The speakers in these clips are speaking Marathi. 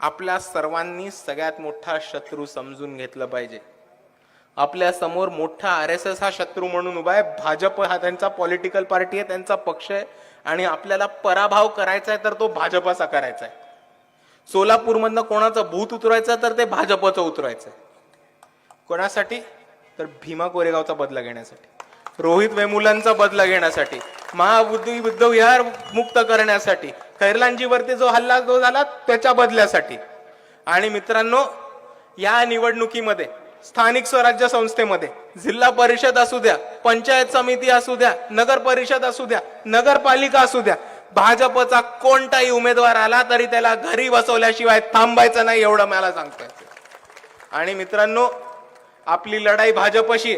आपल्या सर्वांनी सगळ्यात मोठा शत्रू समजून घेतलं पाहिजे. आपल्यासमोर मोठा आर एस एस हा शत्रू म्हणून उभा आहे. भाजप हा त्यांचा पॉलिटिकल पार्टी आहे त्यांचा पक्ष आहे. आणि आपल्याला पराभव करायचा आहे तर तो भाजपाचा करायचा आहे. सोलापूरमधनं कोणाचं भूत उतरायचं तर ते भाजपचं उतरायचं कोणासाठी? तर भीमा कोरेगावचा बदला घेण्यासाठी. रोहित वेमुलांचा बदला घेण्यासाठी. महाबुद्धी बुद्ध विहार मुक्त करण्यासाठी खैरलांजीवरती जो हल्ला जो झाला त्याच्या बदल्यासाठी. आणि मित्रांनो या निवडणुकीमध्ये स्थानिक स्वराज्य संस्थेमध्ये जिल्हा परिषद असू द्या पंचायत समिती असू द्या नगर परिषद असू द्या नगरपालिका असू द्या भाजपचा कोणताही उमेदवार आला तरी त्याला घरी बसवल्याशिवाय थांबायचं नाही एवढं मला सांगतोय आणि मित्रांनो आपली लढाई भाजपशी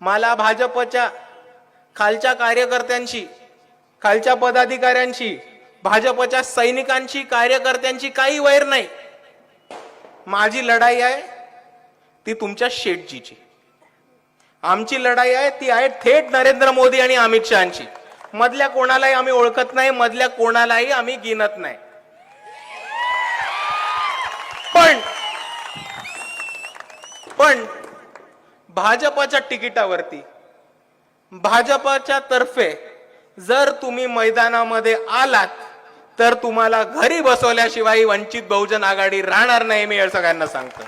मला भाजपच्या खालच्या कार्यकर्त्यांशी खालच्या पदाधिकाऱ्यांशी भाजपच्या सैनिकांशी कार्यकर्त्यांची काही वैर नाही. माझी लढाई आहे ती तुमच्या शेटजीची आमची लढाई आहे ती आहे थेट नरेंद्र मोदी आणि अमित शहाची. मधल्या कोणालाही आम्ही ओळखत नाही मधल्या कोणालाही आम्ही गिनत नाही. पण पण भाजपाच्या तिकिटावरती भाजपच्या तर्फे जर तुम्ही मैदानामध्ये आलात तर तुम्हाला घरी बसवल्याशिवाय वंचित बहुजन आघाडी राहणार नाही मी या सगळ्यांना सांगतो.